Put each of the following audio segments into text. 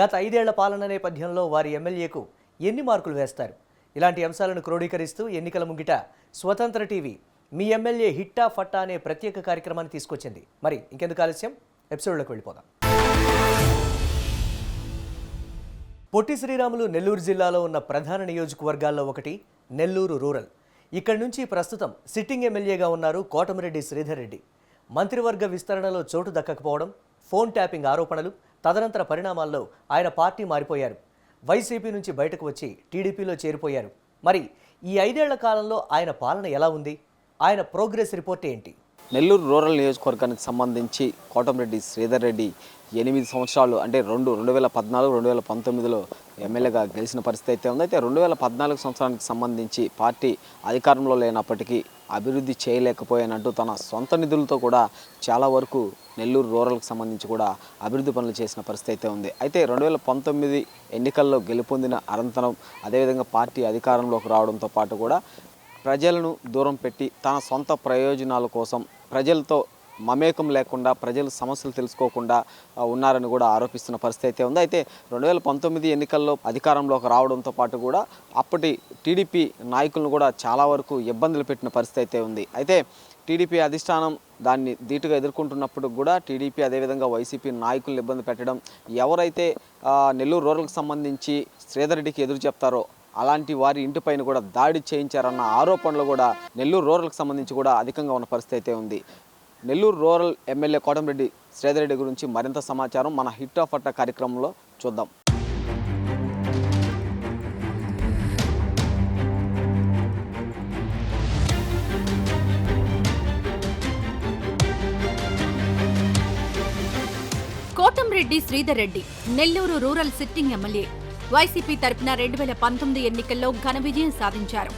గత ఐదేళ్ళ పాలన నేపథ్యంలో వారి ఎమ్మెల్యేకు ఎన్ని మార్కులు వేస్తారు? ఇలాంటి అంశాలను క్రోడీకరిస్తూ ఎన్నికల ముంగిట స్వతంత్ర టీవీ మీ ఎమ్మెల్యే హిట్టా ఫట్టా అనే ప్రత్యేక కార్యక్రమాన్ని తీసుకొచ్చింది. మరి ఇంకెందుకు ఆలస్యం? ఎపిసోడ్లోకి వెళ్ళిపోదాం. పొట్టి శ్రీరాములు నెల్లూరు జిల్లాలో ఉన్న ప్రధాన నియోజకవర్గాల్లో ఒకటి నెల్లూరు రూరల్. ఇక్కడి నుంచి ప్రస్తుతం సిట్టింగ్ ఎమ్మెల్యేగా ఉన్నారు కోటమిరెడ్డి శ్రీధర్ రెడ్డి. మంత్రివర్గ విస్తరణలో చోటు దక్కకపోవడం ఫోన్ ట్యాపింగ్ ఆరోపణలు తదనంతర పరిణామాల్లో ఆయన పార్టీ మారిపోయారు. వైసీపీ నుంచి బయటకు వచ్చి టీడీపీలో చేరిపోయారు. మరి ఈ ఐదేళ్ళ కాలంలో ఆయన పాలన ఎలా ఉంది? ఆయన ప్రోగ్రెస్ రిపోర్ట్ ఏంటి? నెల్లూరు రూరల్ నియోజకవర్గానికి సంబంధించి కోటంరెడ్డి శ్రీధర్ రెడ్డి ఎనిమిది సంవత్సరాలు అంటే రెండు రెండు వేల పద్నాలుగు రెండు వేల పంతొమ్మిదిలో ఎమ్మెల్యేగా గెలిచిన పరిస్థితి అయితే ఉంది అయితే రెండు వేల పద్నాలుగు సంవత్సరానికి సంబంధించి పార్టీ అధికారంలో లేనప్పటికీ అభివృద్ధి చేయలేకపోయానంటూ తన సొంత నిధులతో కూడా చాలా వరకు నెల్లూరు రూరల్కి సంబంధించి కూడా అభివృద్ధి పనులు చేసిన పరిస్థితి అయితే ఉంది. అయితే రెండు వేల పంతొమ్మిది ఎన్నికల్లో గెలుపొందిన అనంతరం అదేవిధంగా పార్టీ అధికారంలోకి రావడంతో పాటు కూడా ప్రజలను దూరం పెట్టి తన సొంత ప్రయోజనాల కోసం ప్రజలతో మమేకం లేకుండా ప్రజలు సమస్యలు తెలుసుకోకుండా ఉన్నారని కూడా ఆరోపిస్తున్న పరిస్థితి అయితే ఉంది. అయితే రెండు వేల పంతొమ్మిది ఎన్నికల్లో అధికారంలోకి రావడంతో పాటు కూడా అప్పటి టీడీపీ నాయకులను కూడా చాలా వరకు ఇబ్బందులు పెట్టిన పరిస్థితి అయితే ఉంది. అయితే టీడీపీ అధిష్టానం దాన్ని ధీటుగా ఎదుర్కొంటున్నప్పుడు కూడా టీడీపీ అదేవిధంగా వైసీపీ నాయకులను ఇబ్బంది పెట్టడం ఎవరైతే నెల్లూరు రూరల్కి సంబంధించి శ్రీధర్ రెడ్డికి ఎదురు చెప్తారో అలాంటి వారి ఇంటిపైన కూడా దాడి చేయించారన్న ఆరోపణలు కూడా నెల్లూరు రూరల్కి సంబంధించి కూడా అధికంగా ఉన్న పరిస్థితి అయితే ఉంది. నెల్లూరు రూరల్ ఎమ్మెల్యే కోటంరెడ్డి శ్రీధర్రెడ్డి గురించి మరింత సమాచారం మన హిట్ ఆఫ్ అట్ట కార్యక్రమంలో చూద్దాం. Kotamreddy Sridhar Reddy Nellore rural sitting MLA. YCP తరపున రెండు వేల పంతొమ్మిది ఎన్నికల్లో ఘన విజయం సాధించారు.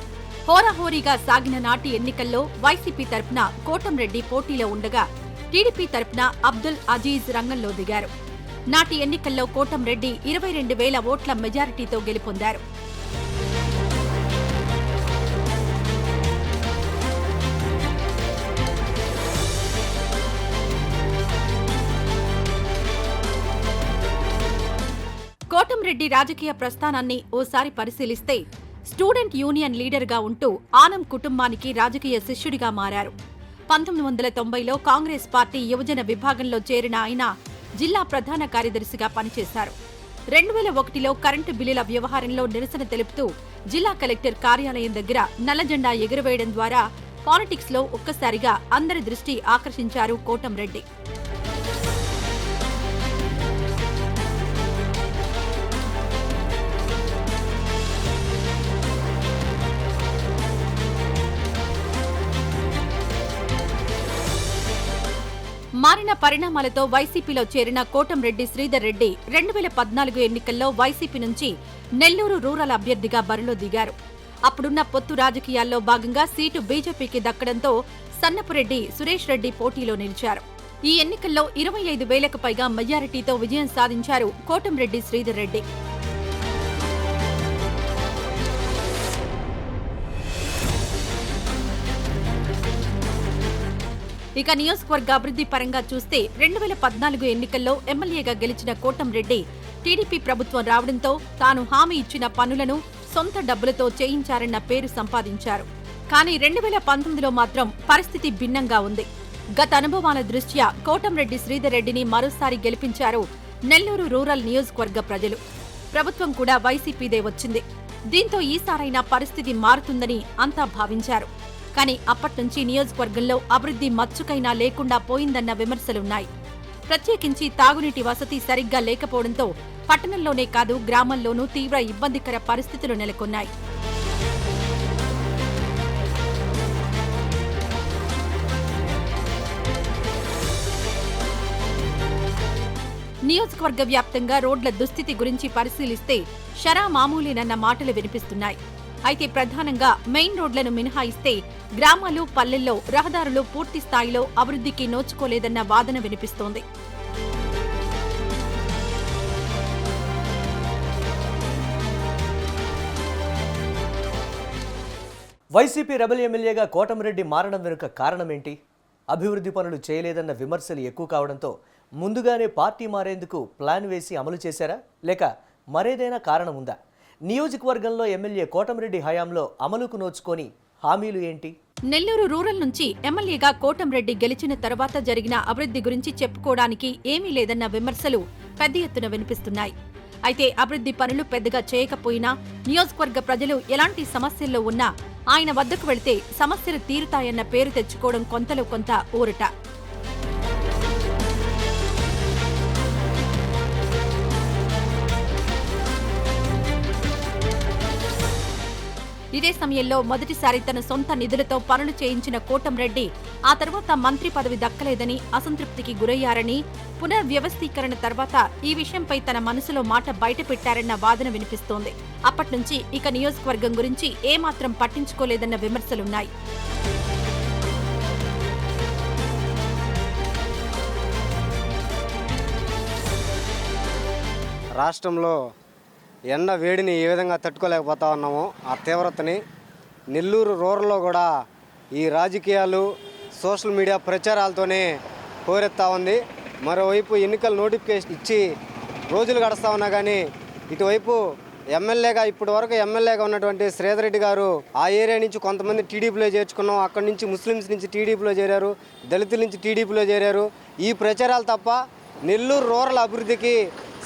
హోరాహోరీగా సాగిన నాటి ఎన్నికల్లో వైసీపీ తరపున కోటంరెడ్డి పోటీలో ఉండగా టీడీపీ తరపున అబ్దుల్ అజీజ్ రంగంలో దిగారు. నాటి ఎన్నికల్లో కోటంరెడ్డి ఇరవై రెండు వేల ఓట్ల మెజారిటీతో గెలుపొందారు. కోటంరెడ్డి రాజకీయ ప్రస్థానాన్ని ఓసారి పరిశీలిస్తే స్టూడెంట్ యూనియన్ లీడర్గా ఉంటూ ఆనం కుటుంబానికి రాజకీయ శిష్యుడిగా మారారు. పంతొమ్మిది వందల తొంభైలో కాంగ్రెస్ పార్టీ యువజన విభాగంలో చేరిన ఆయన జిల్లా ప్రధాన కార్యదర్శిగా పనిచేశారు. రెండు వేల ఒకటిలో కరెంటు బిల్లుల వ్యవహారంలో నిరసన తెలుపుతూ జిల్లా కలెక్టర్ కార్యాలయం దగ్గర నల్లజెండా ఎగురవేయడం ద్వారా పాలిటిక్స్లో ఒక్కసారిగా అందరి దృష్టి ఆకర్షించారు కోటంరెడ్డి మారిన పరిణామాలతో వైసీపీలో చేరిన కోటంరెడ్డి శ్రీధర్ రెడ్డి రెండు వేల పద్నాలుగు ఎన్నికల్లో వైసీపీ నుంచి నెల్లూరు రూరల్ అభ్యర్థిగా బరిలో దిగారు. అప్పుడున్న పొత్తు రాజకీయాల్లో భాగంగా సీటు బీజేపీకి దక్కడంతో సన్నపురెడ్డి సురేష్ రెడ్డి పోటీలో నిలిచారు. ఈ ఎన్నికల్లో ఇరవై ఐదు వేలకు పైగా మెజారిటీతో విజయం సాధించారు కోటంరెడ్డి శ్రీధర్ రెడ్డి ఇక నియోజకవర్గ అభివృద్ధి పరంగా చూస్తే రెండు వేల పద్నాలుగు ఎన్నికల్లో ఎమ్మెల్యేగా గెలిచిన కోటంరెడ్డి టీడీపీ ప్రభుత్వం రావడంతో తాను హామీ ఇచ్చిన పనులను సొంత డబ్బులతో చేయించారన్న పేరు సంపాదించారు. కానీ రెండు వేల పంతొమ్మిదిలో మాత్రం పరిస్థితి భిన్నంగా ఉంది. గత అనుభవాల దృష్ట్యా కోటంరెడ్డి శ్రీధర్ రెడ్డిని మరోసారి గెలిపించారు నెల్లూరు రూరల్ నియోజకవర్గ ప్రజలు. ప్రభుత్వం కూడా వైసీపీదే వచ్చింది. దీంతో ఈసారైనా పరిస్థితి మారుతుందని అంతా భావించారు. కానీ అప్పట్నుంచి నియోజకవర్గంలో అభివృద్ధి మచ్చుకైనా లేకుండా పోయిందన్న విమర్శలున్నాయి. ప్రత్యేకించి తాగునీటి వసతి సరిగ్గా లేకపోవడంతో పట్టణంలోనే కాదు గ్రామంలోనూ తీవ్ర ఇబ్బందికర పరిస్థితులు నెలకొన్నాయి. నియోజకవర్గ వ్యాప్తంగా రోడ్ల దుస్థితి గురించి పరిశీలిస్తే షరా మామూలేనన్న మాటలు వినిపిస్తున్నాయి. అయితే ప్రధానంగా మెయిన్ రోడ్లను మినహాయిస్తే గ్రామాలు పల్లెల్లో రహదారులు పూర్తి స్థాయిలో అభివృద్ధికి నోచుకోలేదన్న వాదన వినిపిస్తోంది. వైసీపీ రెబల్ ఎమ్మెల్యేగా కోటమిరెడ్డి మారడం వెనుక కారణం ఏంటి అభివృద్ధి పనులు చేయలేదన్న విమర్శలు ఎక్కువ కావడంతో ముందుగానే పార్టీ మారేందుకు ప్లాన్ వేసి అమలు చేశారా? లేక మరేదైనా కారణం ఉందా? నియోజకవర్గంలో ఎమ్మెల్యే కోటమిరెడ్డి హయాంలో అమలుకు నోచుకొని హామీలు ఏంటి? నెల్లూరు రూరల్ నుంచి ఎమ్మెల్యేగా కోటంరెడ్డి గెలిచిన తర్వాత జరిగిన అభివృద్ధి గురించి చెప్పుకోవడానికి ఏమీ లేదన్న విమర్శలు పెద్ద ఎత్తున వినిపిస్తున్నాయి. అయితే అభివృద్ధి పనులు పెద్దగా చేయకపోయినా నియోజకవర్గ ప్రజలు ఎలాంటి సమస్యల్లో ఉన్నా ఆయన వద్దకు వెళితే సమస్యలు తీరుతాయన్న పేరు తెచ్చుకోవడం కొంతలో కొంత ఊరట. ఇదే సమయంలో మొదటిసారి తన సొంత నిధులతో పనులు చేయించిన కోటంరెడ్డి ఆ తర్వాత మంత్రి పదవి దక్కలేదని అసంతృప్తికి గురయ్యారని పునర్వ్యవస్థీకరణ తర్వాత ఈ విషయంపై తన మనసులో మాట బయటపెట్టారన్న వాదన వినిపిస్తోంది. అప్పట్నుంచి ఇక నియోజకవర్గం గురించి ఏమాత్రం పట్టించుకోలేదన్న విమర్శలున్నాయి. రాష్ట్రంలో ఎండ వేడిని ఏ విధంగా తట్టుకోలేకపోతా ఉన్నామో ఆ తీవ్రతని నెల్లూరు రూరల్లో కూడా ఈ రాజకీయాలు సోషల్ మీడియా ప్రచారాలతోనే పోరెత్తా ఉంది. మరోవైపు ఎన్నికల నోటిఫికేషన్ ఇచ్చి రోజులు గడుస్తూ ఉన్నా కానీ ఇటువైపు ఎమ్మెల్యేగా ఇప్పటి వరకు ఎమ్మెల్యేగా ఉన్నటువంటి శ్రీధర్ రెడ్డి గారు ఆ ఏరియా నుంచి కొంతమంది టీడీపీలో చేర్చుకున్నాం. అక్కడి నుంచి ముస్లిమ్స్ నుంచి టీడీపీలో చేరారు దళితుల నుంచి టీడీపీలో చేరారు. ఈ ప్రచారాలు తప్ప నెల్లూరు రూరల్ అభివృద్ధికి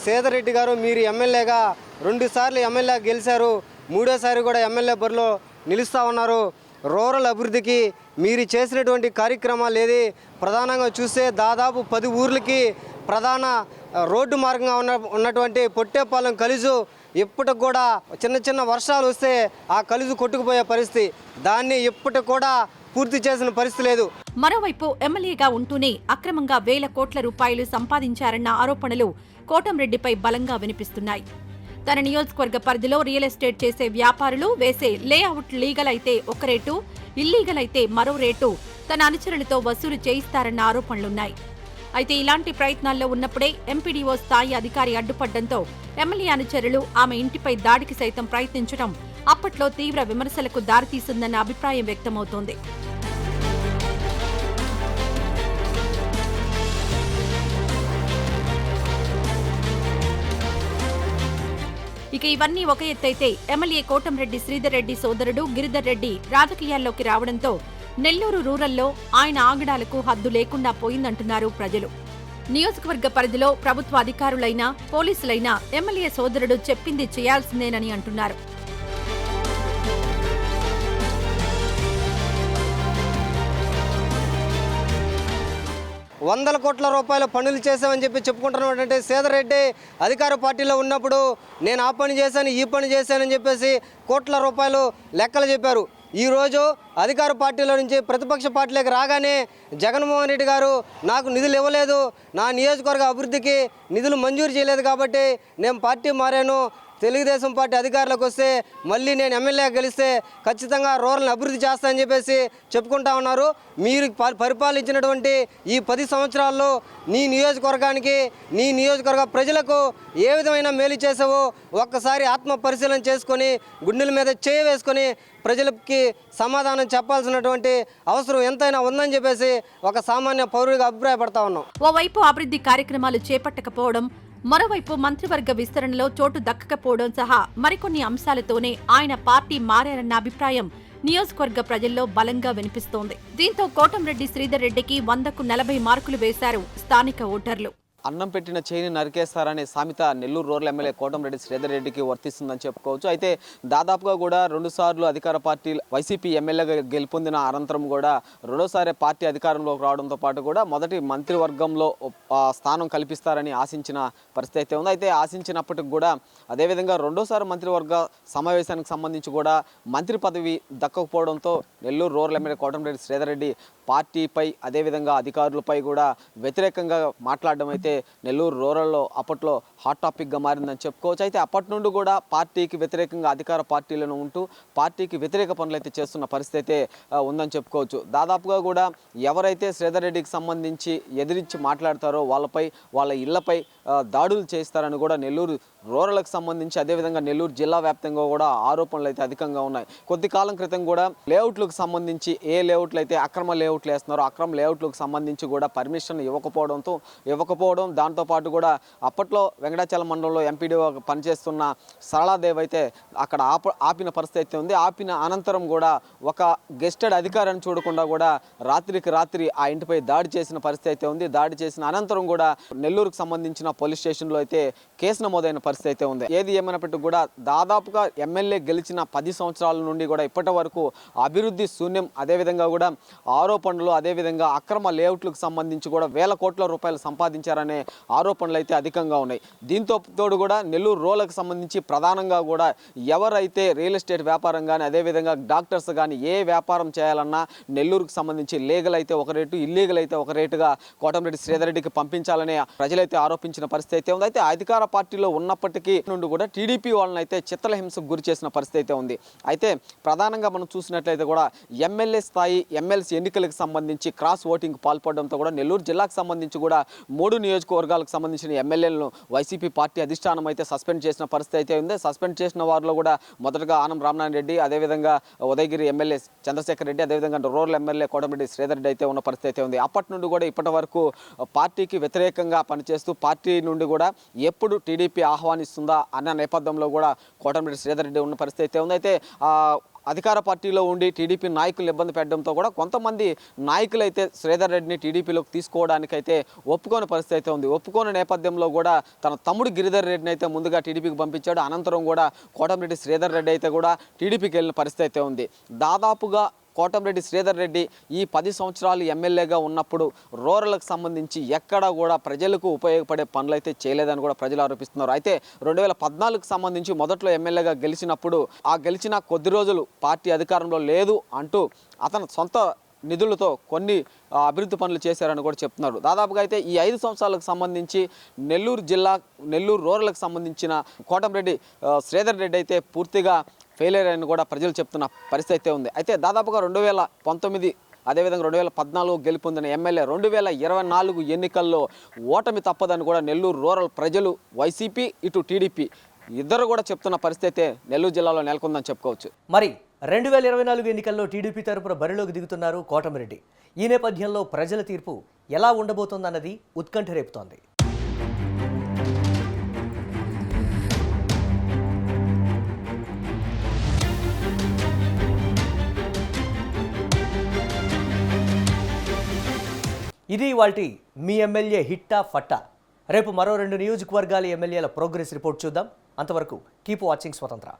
సేదరెడ్డి గారు మీరు ఎమ్మెల్యేగా రెండుసార్లు ఎమ్మెల్యే గెలిచారు మూడోసారి కూడా ఎమ్మెల్యే బరిలో నిలుస్తూ ఉన్నారు. రూరల్ అభివృద్ధికి మీరు చేసినటువంటి కార్యక్రమాలు ఏది? ప్రధానంగా చూస్తే దాదాపు పది ఊర్లకి ప్రధాన రోడ్డు మార్గంగా ఉన్న ఉన్నటువంటి పొట్టేపాలెం కలుజు ఇప్పటికి కూడా చిన్న చిన్న వర్షాలు వస్తే ఆ కలుజు కొట్టుకుపోయే పరిస్థితి. దాన్ని ఇప్పటికి కూడా పూర్తి చేసిన పరిస్థితి లేదు. మరోవైపు ఎమ్మెల్యేగా ఉంటూనే అక్రమంగా వేల కోట్ల రూపాయలు సంపాదించారన్న ఆరోపణలు కోటంరెడ్డిపై బలంగా వినిపిస్తున్నాయి. తన నియోజకవర్గ పరిధిలో రియల్ ఎస్టేట్ చేసే వ్యాపారులు వేసే లేఅవుట్ లీగల్ అయితే ఒక రేటు ఇల్లీగల్ అయితే మరో రేటు. తన అనుచరులతో వసూలు చేయిస్తారన్న ఆరోపణలున్నాయి. అయితే ఇలాంటి ప్రయత్నాల్లో ఉన్నప్పుడే ఎంపీడీఓ స్థాయి అధికారి అడ్డుపడ్డంతో ఎమ్మెల్యే అనుచరులు ఆమె ఇంటిపై దాడికి సైతం ప్రయత్నించడం అప్పట్లో తీవ్ర విమర్శలకు దారితీసిందన్న అభిప్రాయం వ్యక్తమవుతోంది. ఇక ఇవన్నీ ఒక ఎత్తైతే ఎమ్మెల్యే కోటంరెడ్డి శ్రీధర్ రెడ్డి సోదరుడు గిరిధర్ రెడ్డి రాజకీయాల్లోకి రావడంతో నెల్లూరు రూరల్లో ఆయన ఆగడాలకు హద్దు లేకుండా పోయిందంటున్నారు ప్రజలు. నియోజకవర్గ పరిధిలో ప్రభుత్వ అధికారులైనా పోలీసులైనా ఎమ్మెల్యే సోదరుడు చెప్పింది చేయాల్సిందేనని అంటున్నారు. వందల కోట్ల రూపాయల పనులు చేశామని చెప్పి చెప్పుకుంటున్నటువంటి సేదరెడ్డి అధికార పార్టీలో ఉన్నప్పుడు నేను ఆ పని చేశాను ఈ పని చేశానని చెప్పేసి కోట్ల రూపాయలు లెక్కలు చెప్పారు. ఈరోజు అధికార పార్టీలో నుంచి ప్రతిపక్ష పార్టీలోకి రాగానే జగన్మోహన్ రెడ్డి గారు నాకు నిధులు ఇవ్వలేదు నా నియోజకవర్గ అభివృద్ధికి నిధులు మంజూరు చేయలేదు కాబట్టి నేను పార్టీ మారాను తెలుగుదేశం పార్టీ అధికారులకు వస్తే మళ్ళీ నేను ఎమ్మెల్యే గెలిస్తే ఖచ్చితంగా రూరల్ని అభివృద్ధి చేస్తానని చెప్పేసి చెప్పుకుంటా ఉన్నారు. మీరు ప- పరిపాలించినటువంటి ఈ పది సంవత్సరాల్లో నీ నియోజకవర్గానికి నీ నియోజకవర్గ ప్రజలకు ఏ విధమైన మేలు చేసావో ఒక్కసారి ఆత్మ పరిశీలన చేసుకొని గుండెల మీద చేయి వేసుకొని ప్రజలకి సమాధానం చెప్పాల్సినటువంటి అవసరం ఎంతైనా ఉందని చెప్పేసి ఒక సామాన్య పౌరుడిగా అభిప్రాయపడతా ఉన్నాం. ఓవైపు అభివృద్ధి కార్యక్రమాలు చేపట్టకపోవడం మరోవైపు మంత్రివర్గ విస్తరణలో చోటు దక్కకపోవడం సహా మరికొన్ని అంశాలతోనే ఆయన పార్టీ మారారన్న అభిప్రాయం నియోజకవర్గ ప్రజల్లో బలంగా వినిపిస్తోంది. దీంతో కోటంరెడ్డి శ్రీధర్ రెడ్డికి వందకు నలభై మార్కులు వేశారు స్థానిక ఓటర్లు. అన్నం పెట్టిన చేయిని నరికేస్తారనే సామెత నెల్లూరు రూరల్ ఎమ్మెల్యే కోటంరెడ్డి శ్రీధర్ రెడ్డికి వర్తిస్తుందని చెప్పుకోవచ్చు. అయితే దాదాపుగా కూడా రెండు సార్లు అధికార పార్టీ వైసీపీ ఎమ్మెల్యేగా గెలుపొందిన అనంతరం కూడా రెండోసారి పార్టీ అధికారంలోకి రావడంతో పాటు కూడా మొదటి మంత్రివర్గంలో స్థానం కల్పిస్తారని ఆశించిన పరిస్థితి అయితే ఉంది. అయితే ఆశించినప్పటికి కూడా అదేవిధంగా రెండోసారి మంత్రివర్గ సమావేశానికి సంబంధించి కూడా మంత్రి పదవి దక్కకపోవడంతో నెల్లూరు రూరల్ ఎమ్మెల్యే కోటంరెడ్డి శ్రీధర్ రెడ్డి పార్టీపై అదేవిధంగా అధికారులపై కూడా వ్యతిరేకంగా మాట్లాడడం అయితే అయితే నెల్లూరు రూరల్లో అప్పట్లో హాట్ టాపిక్గా మారిందని చెప్పుకోవచ్చు. అయితే అప్పటి నుండి కూడా పార్టీకి వ్యతిరేకంగా అధికార పార్టీలను ఉంటూ పార్టీకి వ్యతిరేక పనులు అయితే చేస్తున్న పరిస్థితి అయితే ఉందని చెప్పుకోవచ్చు. దాదాపుగా కూడా ఎవరైతే శ్రీధర్ రెడ్డికి సంబంధించి ఎదిరించి మాట్లాడతారో వాళ్ళపై వాళ్ళ ఇళ్ళపై దాడులు చేస్తారని కూడా నెల్లూరు రూరల్కి సంబంధించి అదేవిధంగా నెల్లూరు జిల్లా వ్యాప్తంగా కూడా ఆరోపణలు అయితే అధికంగా ఉన్నాయి. కొద్ది కాలం క్రితం కూడా లేఅవుట్లకు సంబంధించి ఏ లేఅవుట్లు అయితే అక్రమ లేఅవుట్లు వేస్తున్నారో అక్రమ లేఅవుట్లకు సంబంధించి కూడా పర్మిషన్ ఇవ్వకపోవడంతో ఇవ్వకపోవడం దాంతోపాటు కూడా అప్పట్లో వెంకటాచలం మండలంలో ఎంపీడీఓ పనిచేస్తున్న సరళాదేవ్ అయితే అక్కడ ఆప ఆపిన పరిస్థితి అయితే ఉంది. ఆపిన అనంతరం కూడా ఒక గెస్టెడ్ అధికారాన్ని చూడకుండా కూడా రాత్రికి రాత్రి ఆ ఇంటిపై దాడి చేసిన పరిస్థితి అయితే ఉంది. దాడి చేసిన అనంతరం కూడా నెల్లూరుకు సంబంధించిన పోలీస్ స్టేషన్లో అయితే కేసు నమోదైన పరిస్థితి అయితే ఉంది. ఏది ఏమైనప్పటికీ కూడా దాదాపుగా ఎమ్మెల్యే గెలిచిన పది సంవత్సరాల నుండి కూడా ఇప్పటి వరకు అభివృద్ధి శూన్యం అదేవిధంగా కూడా ఆరోపణలు అదేవిధంగా అక్రమ లేఅవుట్లకు సంబంధించి కూడా వేల కోట్ల రూపాయలు సంపాదించారనే ఆరోపణలు అయితే అధికంగా ఉన్నాయి. దీంతో తోడు కూడా నెల్లూరు రోలకు సంబంధించి ప్రధానంగా కూడా ఎవరైతే రియల్ ఎస్టేట్ వ్యాపారం కానీ అదేవిధంగా డాక్టర్స్ కానీ ఏ వ్యాపారం చేయాలన్నా నెల్లూరుకు సంబంధించి లీగల్ అయితే ఒక రేటు ఇల్లీగల్ అయితే ఒక రేటుగా కోటమిరెడ్డి శ్రీధర్ రెడ్డికి పంపించాలని ప్రజలైతే ఆరోపించిన పరిస్థితి అయితే ఉంది. అయితే అధికార పార్టీలో ఉన్న ఉన్నప్పటికీ నుండి కూడా టీడీపీ వాళ్ళని అయితే చిత్తలహింసకు గురి చేసిన పరిస్థితి అయితే ఉంది. అయితే ప్రధానంగా మనం చూసినట్లయితే కూడా ఎమ్మెల్యే స్థాయి ఎమ్మెల్సీ ఎన్నికలకు సంబంధించి క్రాస్ ఓటింగ్ పాల్పడడంతో కూడా నెల్లూరు జిల్లాకు సంబంధించి కూడా మూడు నియోజకవర్గాలకు సంబంధించిన ఎమ్మెల్యేలను వైసీపీ పార్టీ అధిష్టానం అయితే సస్పెండ్ చేసిన పరిస్థితి అయితే ఉంది. సస్పెండ్ చేసిన వారిలో కూడా మొదటగా ఆనం రామనారాయణ రెడ్డి అదేవిధంగా ఉదయగిరి ఎమ్మెల్యే చంద్రశేఖర్ రెడ్డి అదేవిధంగా రూరల్ ఎమ్మెల్యే కోటమిరెడ్డి శ్రీధర్ రెడ్డి అయితే ఉన్న పరిస్థితి అయితే ఉంది. అప్పటి నుండి కూడా ఇప్పటి వరకు పార్టీకి వ్యతిరేకంగా పనిచేస్తూ పార్టీ నుండి కూడా ఎప్పుడు టీడీపీ ఆహ్వానిస్తుందా అన్న నేపథ్యంలో కూడా కోటమిరెడ్డి శ్రీధర్ రెడ్డి ఉన్న పరిస్థితి అయితే ఉంది. అయితే అధికార పార్టీలో ఉండి టీడీపీ నాయకులు ఇబ్బంది పెట్టడంతో కూడా కొంతమంది నాయకులు అయితే శ్రీధర్ రెడ్డిని టీడీపీలోకి తీసుకోవడానికైతే ఒప్పుకోని పరిస్థితి అయితే ఉంది. ఒప్పుకోని నేపథ్యంలో కూడా తన తమ్ముడు గిరిధర్ రెడ్డిని అయితే ముందుగా టీడీపీకి పంపించాడు. అనంతరం కూడా కోటమిరెడ్డి శ్రీధర్ రెడ్డి అయితే కూడా టీడీపీకి వెళ్ళిన పరిస్థితి అయితే ఉంది. దాదాపుగా కోటంరెడ్డి శ్రీధర్ రెడ్డి ఈ పది సంవత్సరాలు ఎమ్మెల్యేగా ఉన్నప్పుడు రూరల్కి సంబంధించి ఎక్కడా కూడా ప్రజలకు ఉపయోగపడే పనులు అయితే చేయలేదని కూడా ప్రజలు ఆరోపిస్తున్నారు. అయితే రెండు వేల పద్నాలుగుకు సంబంధించి మొదట్లో ఎమ్మెల్యేగా గెలిచినప్పుడు ఆ గెలిచిన కొద్ది రోజులు పార్టీ అధికారంలో లేదు అంటూ అతను సొంత నిధులతో కొన్ని అభివృద్ధి పనులు చేశారని కూడా చెప్తున్నారు. దాదాపుగా అయితే ఈ ఐదు సంవత్సరాలకు సంబంధించి నెల్లూరు జిల్లా నెల్లూరు రూరల్కి సంబంధించిన కోటంరెడ్డి శ్రీధర్ రెడ్డి అయితే పూర్తిగా ఫెయిలియర్ అని కూడా ప్రజలు చెప్తున్న పరిస్థితి అయితే ఉంది. అయితే దాదాపుగా రెండు వేల పంతొమ్మిది అదేవిధంగా రెండు వేల పద్నాలుగు గెలుపొందిన ఎమ్మెల్యే రెండు వేల ఇరవై నాలుగు ఎన్నికల్లో ఓటమి తప్పదని కూడా నెల్లూరు రూరల్ ప్రజలు వైసీపీ ఇటు టీడీపీ ఇద్దరు కూడా చెప్తున్న పరిస్థితి నెల్లూరు జిల్లాలో నెలకొందని చెప్పుకోవచ్చు. మరి రెండు వేల ఇరవై నాలుగు ఎన్నికల్లో టీడీపీ తరపున బరిలోకి దిగుతున్నారు కోటమిరెడ్డి. ఈ నేపథ్యంలో ప్రజల తీర్పు ఎలా ఉండబోతోందన్నది ఉత్కంఠ రేపుతోంది. ఇది వాటి మీ ఎమ్మెల్యే హిట్టా ఫట్టా. రేపు మరో రెండు నియోజకవర్గాల ఎమ్మెల్యేల ప్రోగ్రెస్ రిపోర్ట్ చూద్దాం. అంతవరకు కీప్ వాచింగ్ స్వతంత్ర.